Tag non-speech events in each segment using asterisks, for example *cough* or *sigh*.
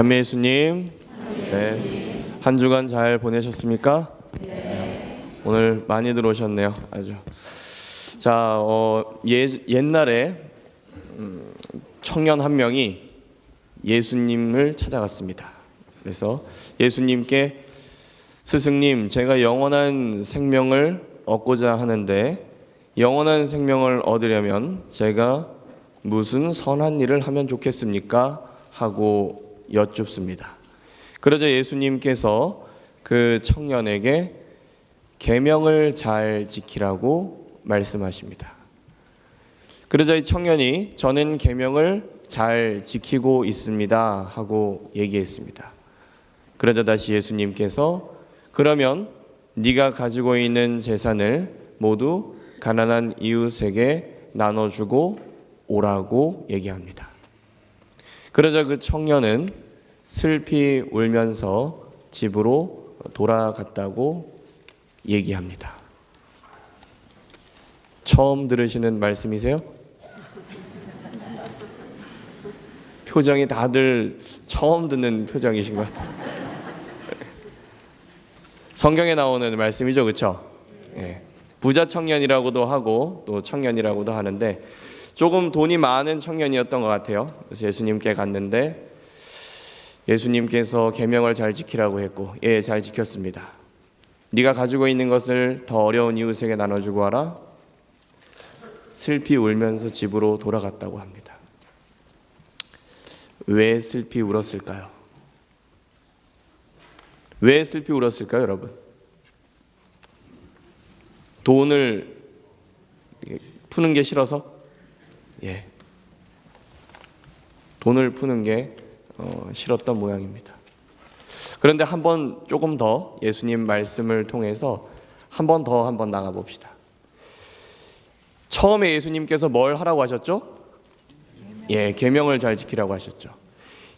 찬미 예수님, 네. 한 주간 잘 보내셨습니까? 네. 오늘 많이 들어오셨네요. 아주. 자, 어, 예, 옛날에 음, 청년 한 명이 예수님을 찾아갔습니다. 그래서 예수님께 스승님, 제가 영원한 생명을 얻고자 하는데 영원한 생명을 얻으려면 제가 무슨 선한 일을 하면 좋겠습니까? 하고 여쭙습니다. 그러자 예수님께서 그 청년에게 계명을 잘 지키라고 말씀하십니다. 그러자 이 청년이 저는 계명을 잘 지키고 있습니다 하고 얘기했습니다. 그러자 다시 예수님께서 그러면 네가 가지고 있는 재산을 모두 가난한 이웃에게 나눠주고 오라고 얘기합니다. 그러자 그 청년은 슬피 울면서 집으로 돌아갔다고 얘기합니다. 처음 들으시는 말씀이세요? 표정이 다들 처음 듣는 표정이신 것 같아요. 성경에 나오는 말씀이죠, 그렇죠? 예. 부자 청년이라고도 하고 또 청년이라고도 하는데 조금 돈이 많은 청년이었던 것 같아요. 그래서 예수님께 갔는데 예수님께서 계명을 잘 지키라고 했고 예, 잘 지켰습니다. 네가 가지고 있는 것을 더 어려운 이웃에게 나눠주고 하라. 슬피 울면서 집으로 돌아갔다고 합니다. 왜 슬피 울었을까요? 왜 슬피 울었을까요, 여러분? 돈을 푸는 게 싫어서? 예. 돈을 푸는 게 어, 싫었던 모양입니다. 그런데 한 번 조금 더 예수님 말씀을 통해서 한 번 더 한 번 나가 봅시다. 처음에 예수님께서 뭘 하라고 하셨죠? 예, 계명을 잘 지키라고 하셨죠.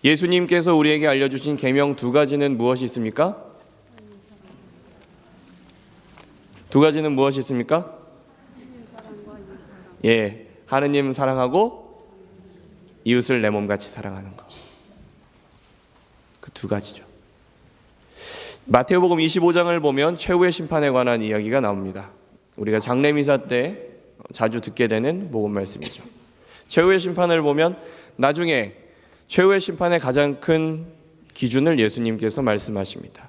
예수님께서 우리에게 알려주신 계명 두 가지는 무엇이 있습니까? 두 가지는 무엇이 있습니까? 예, 하느님 사랑하고 이웃을 내 몸같이 사랑하는 것. 그 두 가지죠. 마태오복음 25장을 보면 최후의 심판에 관한 이야기가 나옵니다. 우리가 장례 미사 때 자주 듣게 되는 복음 말씀이죠. 최후의 심판을 보면 나중에 최후의 심판의 가장 큰 기준을 예수님께서 말씀하십니다.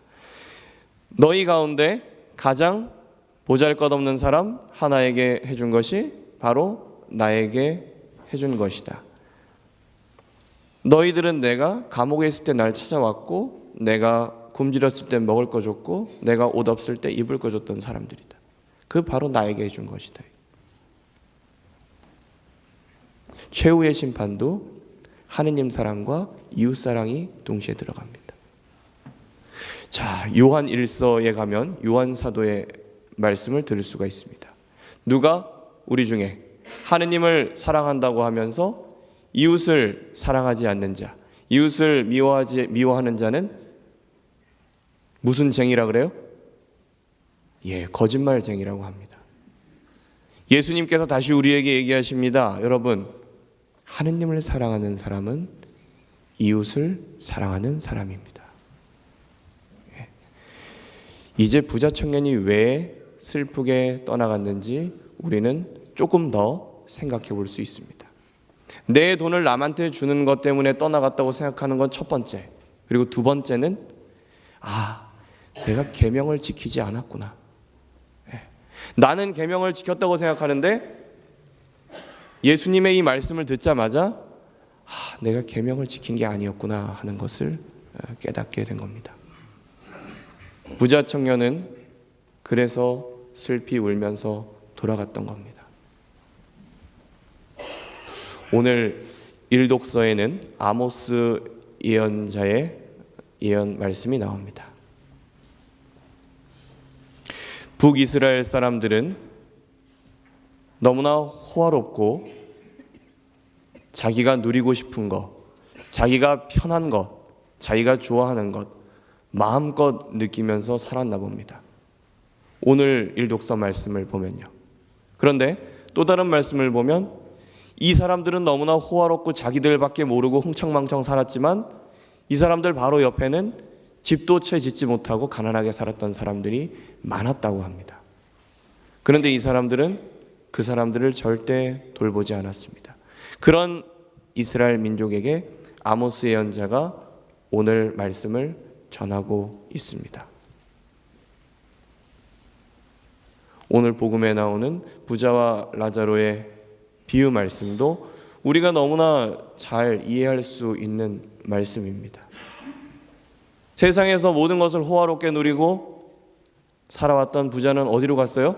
너희 가운데 가장 보잘 것 없는 사람 하나에게 해준 것이 바로 나에게 해준 것이다. 너희들은 내가 감옥에 있을 때 날 찾아왔고 내가 굶주렸을 때 먹을 거 줬고 내가 옷 없을 때 입을 거 줬던 사람들이다. 그 바로 나에게 해준 것이다. 최후의 심판도 하느님 사랑과 이웃 사랑이 동시에 들어갑니다. 자, 요한 1서에 가면 요한 사도의 말씀을 들을 수가 있습니다. 누가 우리 중에 하느님을 사랑한다고 하면서 이웃을 사랑하지 않는 자, 이웃을 미워하지 미워하는 자는 무슨 쟁이라 그래요? 예, 거짓말쟁이라고 합니다. 예수님께서 다시 우리에게 얘기하십니다. 여러분, 하느님을 사랑하는 사람은 이웃을 사랑하는 사람입니다. 예. 이제 부자 청년이 왜 슬프게 떠나갔는지 우리는 조금 더 생각해 볼 수 있습니다. 내 돈을 남한테 주는 것 때문에 떠나갔다고 생각하는 건 첫 번째. 그리고 두 번째는 아, 내가 계명을 지키지 않았구나. 예. 나는 계명을 지켰다고 생각하는데 예수님의 이 말씀을 듣자마자 아, 내가 계명을 지킨 게 아니었구나 하는 것을 어, 깨닫게 된 겁니다. 부자 청년은 그래서 슬피 울면서 돌아갔던 겁니다. 오늘 일독서에는 아모스 예언자의 예언 말씀이 나옵니다. 북이스라엘 사람들은 너무나 호화롭고 자기가 누리고 싶은 것, 자기가 편한 것, 자기가 좋아하는 것 마음껏 느끼면서 살았나 봅니다. 오늘 일독서 말씀을 보면요. 그런데 또 다른 말씀을 보면 이 사람들은 너무나 호화롭고 자기들밖에 모르고 흥청망청 살았지만 이 사람들 바로 옆에는 집도 채 짓지 못하고 가난하게 살았던 사람들이 많았다고 합니다. 그런데 이 사람들은 그 사람들을 절대 돌보지 않았습니다. 그런 이스라엘 민족에게 아모스 예언자가 오늘 말씀을 전하고 있습니다. 오늘 복음에 나오는 부자와 라자로의 비유 말씀도 우리가 너무나 잘 이해할 수 있는 말씀입니다. 세상에서 모든 것을 호화롭게 누리고 살아왔던 부자는 어디로 갔어요?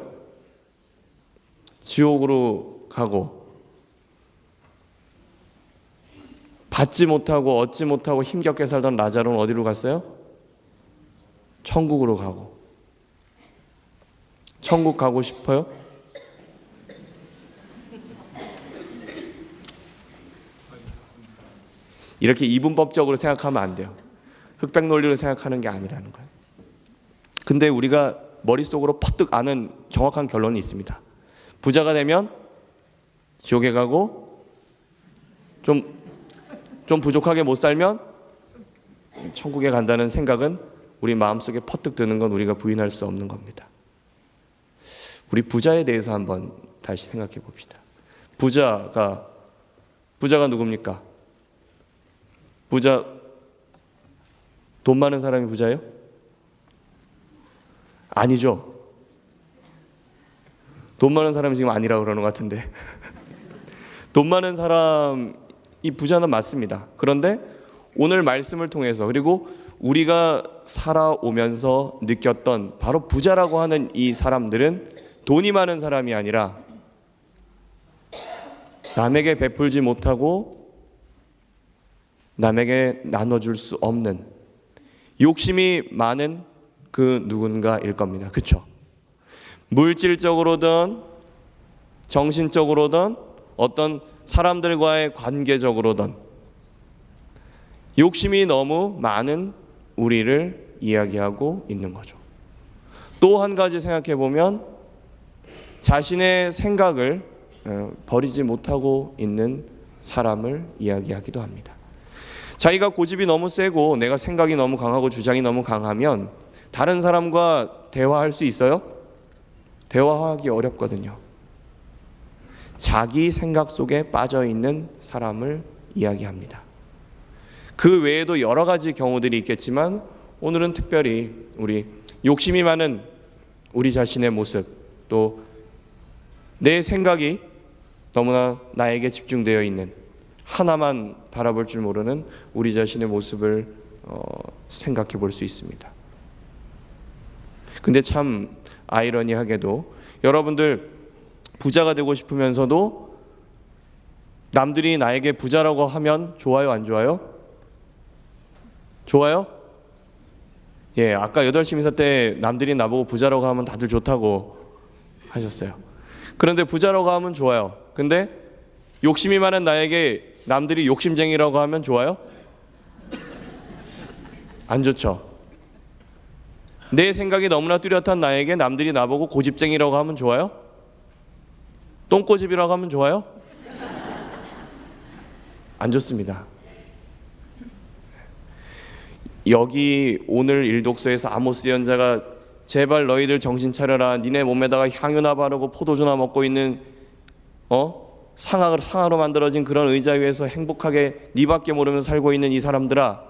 지옥으로 가고 받지 못하고 얻지 못하고 힘겹게 살던 라자로는 어디로 갔어요? 천국으로 가고 천국 가고 싶어요? 이렇게 이분법적으로 생각하면 안 돼요. 흑백 논리로 생각하는 게 아니라는 거예요. 근데 우리가 머릿속으로 퍼뜩 아는 정확한 결론이 있습니다. 부자가 되면 지옥에 가고 좀, 좀 부족하게 못 살면 천국에 간다는 생각은 우리 마음속에 퍼뜩 드는 건 우리가 부인할 수 없는 겁니다. 우리 부자에 대해서 한번 다시 생각해 봅시다. 부자가 부자가 누굽니까? 부자 돈 많은 사람이 부자예요? 아니죠. 돈 많은 사람이 지금 아니라 그러는 것 같은데. *laughs* 돈 많은 사람이 부자는 맞습니다. 그런데 오늘 말씀을 통해서 그리고 우리가 살아오면서 느꼈던 바로 부자라고 하는 이 사람들은 돈이 많은 사람이 아니라 남에게 베풀지 못하고 남에게 나눠줄 수 없는 욕심이 많은 그 누군가일 겁니다. 그렇죠? 물질적으로든 정신적으로든 어떤 사람들과의 관계적으로든 욕심이 너무 많은 우리를 이야기하고 있는 거죠. 또 한 가지 생각해 보면 자신의 생각을 어, 버리지 못하고 있는 사람을 이야기하기도 합니다. 자기가 고집이 너무 세고 내가 생각이 너무 강하고 주장이 너무 강하면 다른 사람과 대화할 수 있어요? 대화하기 어렵거든요. 자기 생각 속에 빠져 있는 사람을 이야기합니다. 그 외에도 여러 가지 경우들이 있겠지만 오늘은 특별히 우리 욕심이 많은 우리 자신의 모습 또 내 생각이 너무나 나에게 집중되어 있는 하나만 바라볼 줄 모르는 우리 자신의 모습을 어, 생각해 볼 수 있습니다. 근데 참 아이러니하게도 여러분들 부자가 되고 싶으면서도 남들이 나에게 부자라고 하면 좋아요 안 좋아요? 좋아요? 예, 아까 여덟 시 미사 때 남들이 나보고 부자라고 하면 다들 좋다고 하셨어요. 그런데 부자라고 하면 좋아요. 근데 욕심이 많은 나에게 남들이 욕심쟁이라고 하면 좋아요? 안 좋죠. 내 생각이 너무나 뚜렷한 나에게 남들이 나보고 고집쟁이라고 하면 좋아요? 똥꼬집이라고 하면 좋아요? 안 좋습니다. 여기 오늘 일독서에서 아모스 연자가 제발 너희들 정신 차려라. 니네 몸에다가 향유나 바르고 포도주나 먹고 있는 어 상하로 상하로 만들어진 그런 의자 위에서 행복하게 니밖에 모르면서 살고 있는 이 사람들아.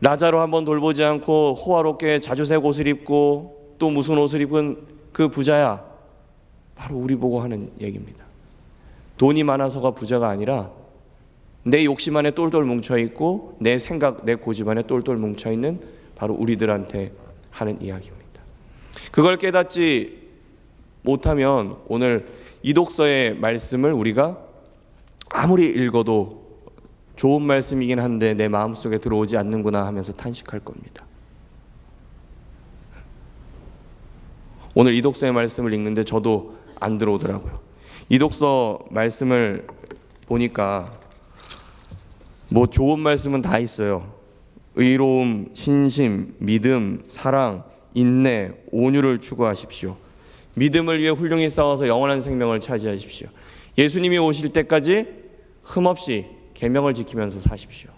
나자로 한번 돌보지 않고 호화롭게 자주색 옷을 입고 또 무슨 옷을 입은 그 부자야. 바로 우리 보고 하는 얘기입니다. 돈이 많아서가 부자가 아니라 내 욕심 안에 똘똘 뭉쳐 있고 내 생각, 내 고집 안에 똘똘 뭉쳐 있는 바로 우리들한테 하는 이야기입니다. 그걸 깨닫지 못하면 오늘 이독서의 말씀을 우리가 아무리 읽어도 좋은 말씀이긴 한데 내 마음속에 들어오지 않는구나 하면서 탄식할 겁니다. 오늘 이독서의 말씀을 읽는데 저도 안 들어오더라고요. 이독서 말씀을 보니까 뭐 좋은 말씀은 다 있어요. 의로움, 신심, 믿음, 사랑, 인내, 온유를 추구하십시오. 믿음을 위해 훌륭히 싸워서 영원한 생명을 차지하십시오. 예수님이 오실 때까지 흠없이 계명을 지키면서 사십시오.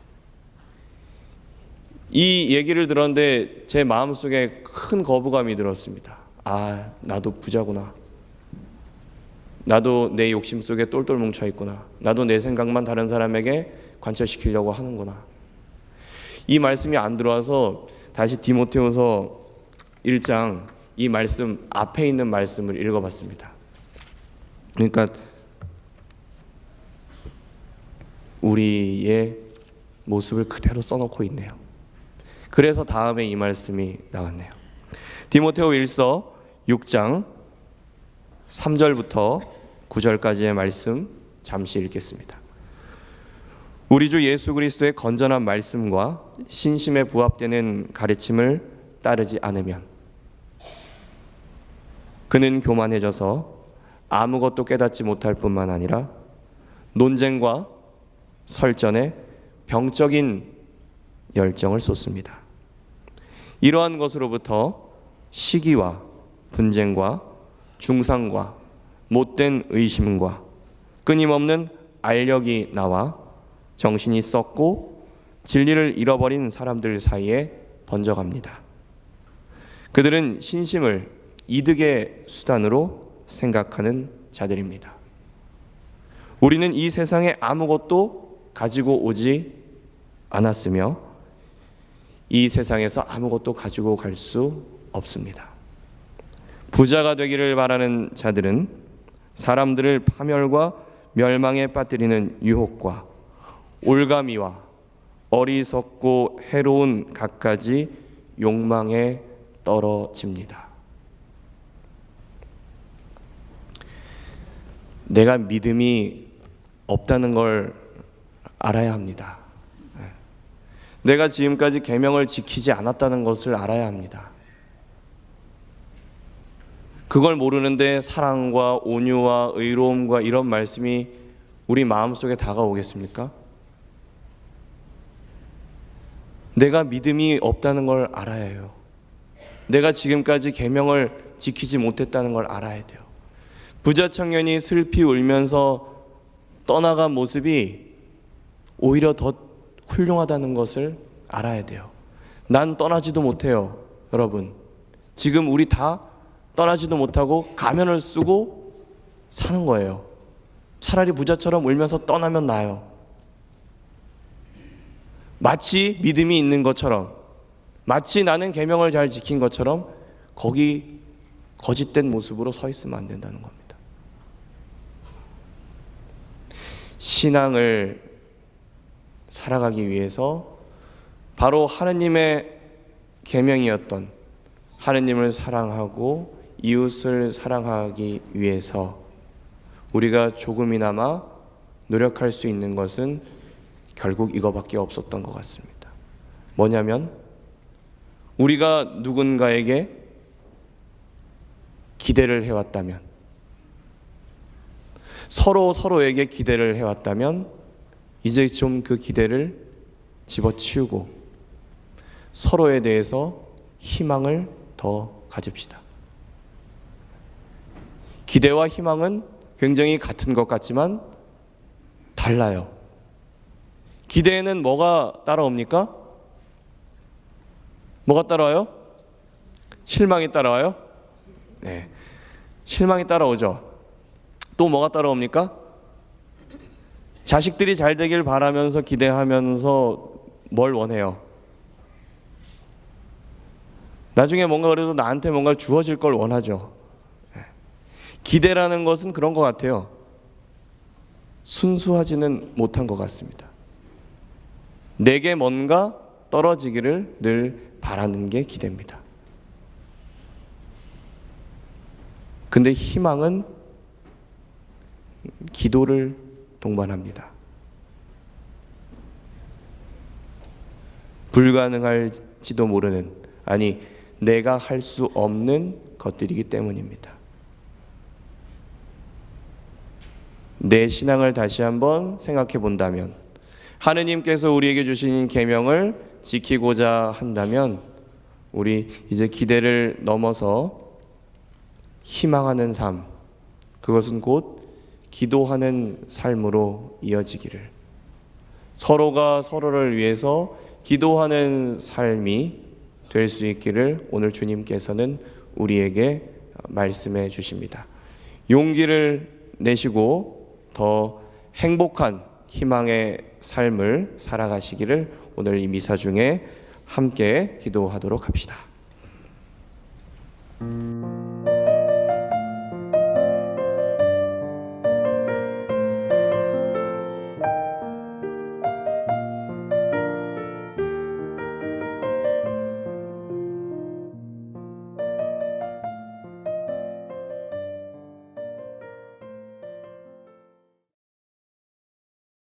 이 얘기를 들었는데 제 마음속에 큰 거부감이 들었습니다. 아, 나도 부자구나. 나도 내 욕심 속에 똘똘 뭉쳐 있구나. 나도 내 생각만 다른 사람에게 관철시키려고 하는구나. 이 말씀이 안 들어와서 다시 디모테후서 1장 이 말씀 앞에 있는 말씀을 읽어봤습니다. 그러니까 우리의 모습을 그대로 써놓고 있네요. 그래서 다음에 이 말씀이 나왔네요. 디모테오 1서 6장 3절부터 9절까지의 말씀 잠시 읽겠습니다. 우리 주 예수 그리스도의 건전한 말씀과 신심에 부합되는 가르침을 따르지 않으면 그는 교만해져서 아무것도 깨닫지 못할 뿐만 아니라 논쟁과 설전에 병적인 열정을 쏟습니다. 이러한 것으로부터 시기와 분쟁과 중상과 못된 의심과 끊임없는 알력이 나와 정신이 썩고 진리를 잃어버린 사람들 사이에 번져갑니다. 그들은 신심을 이득의 수단으로 생각하는 자들입니다. 우리는 이 세상에 아무것도 가지고 오지 않았으며 이 세상에서 아무것도 가지고 갈 수 없습니다. 부자가 되기를 바라는 자들은 사람들을 파멸과 멸망에 빠뜨리는 유혹과 올가미와 어리석고 해로운 갖가지 욕망에 떨어집니다. 내가 믿음이 없다는 걸 알아야 합니다. 네. 내가 지금까지 계명을 지키지 않았다는 것을 알아야 합니다. 그걸 모르는데 사랑과 온유와 의로움과 이런 말씀이 우리 마음속에 다가오겠습니까? 내가 믿음이 없다는 걸 알아야 해요. 내가 지금까지 계명을 지키지 못했다는 걸 알아야 돼요. 부자 청년이 슬피 울면서 떠나간 모습이 오히려 더 훌륭하다는 것을 알아야 돼요. 난 떠나지도 못해요, 여러분. 지금 우리 다 떠나지도 못하고 가면을 쓰고 사는 거예요. 차라리 부자처럼 울면서 떠나면 나요. 마치 믿음이 있는 것처럼, 마치 나는 계명을 잘 지킨 것처럼 거기 거짓된 모습으로 서 있으면 안 된다는 겁니다. 신앙을 살아가기 위해서 바로 하느님의 계명이었던 하느님을 사랑하고 이웃을 사랑하기 위해서 우리가 조금이나마 노력할 수 있는 것은 결국 이거밖에 없었던 것 같습니다. 뭐냐면 우리가 누군가에게 기대를 해왔다면 서로 서로에게 기대를 해왔다면 이제 좀 그 기대를 집어치우고 서로에 대해서 희망을 더 가집시다. 기대와 희망은 굉장히 같은 것 같지만 달라요. 기대에는 뭐가 따라옵니까? 뭐가 따라와요? 실망이 따라와요? 네. 실망이 따라오죠. 또 뭐가 따라옵니까? 자식들이 잘 되길 바라면서 기대하면서 뭘 원해요? 나중에 뭔가 그래도 나한테 뭔가 주어질 걸 원하죠. 기대라는 것은 그런 것 같아요. 순수하지는 못한 것 같습니다. 내게 뭔가 떨어지기를 늘 바라는 게 기대입니다. 근데 희망은 기도를 동반합니다. 불가능할지도 모르는 아니 내가 할 수 없는 것들이기 때문입니다. 내 신앙을 다시 한번 생각해 본다면 하느님께서 우리에게 주신 계명을 지키고자 한다면 우리 이제 기대를 넘어서 희망하는 삶 그것은 곧 기도하는 삶으로 이어지기를 서로가 서로를 위해서 기도하는 삶이 될 수 있기를 오늘 주님께서는 우리에게 말씀해 주십니다. 용기를 내시고 더 행복한 희망의 삶을 살아가시기를 오늘 이 미사 중에 함께 기도하도록 합시다.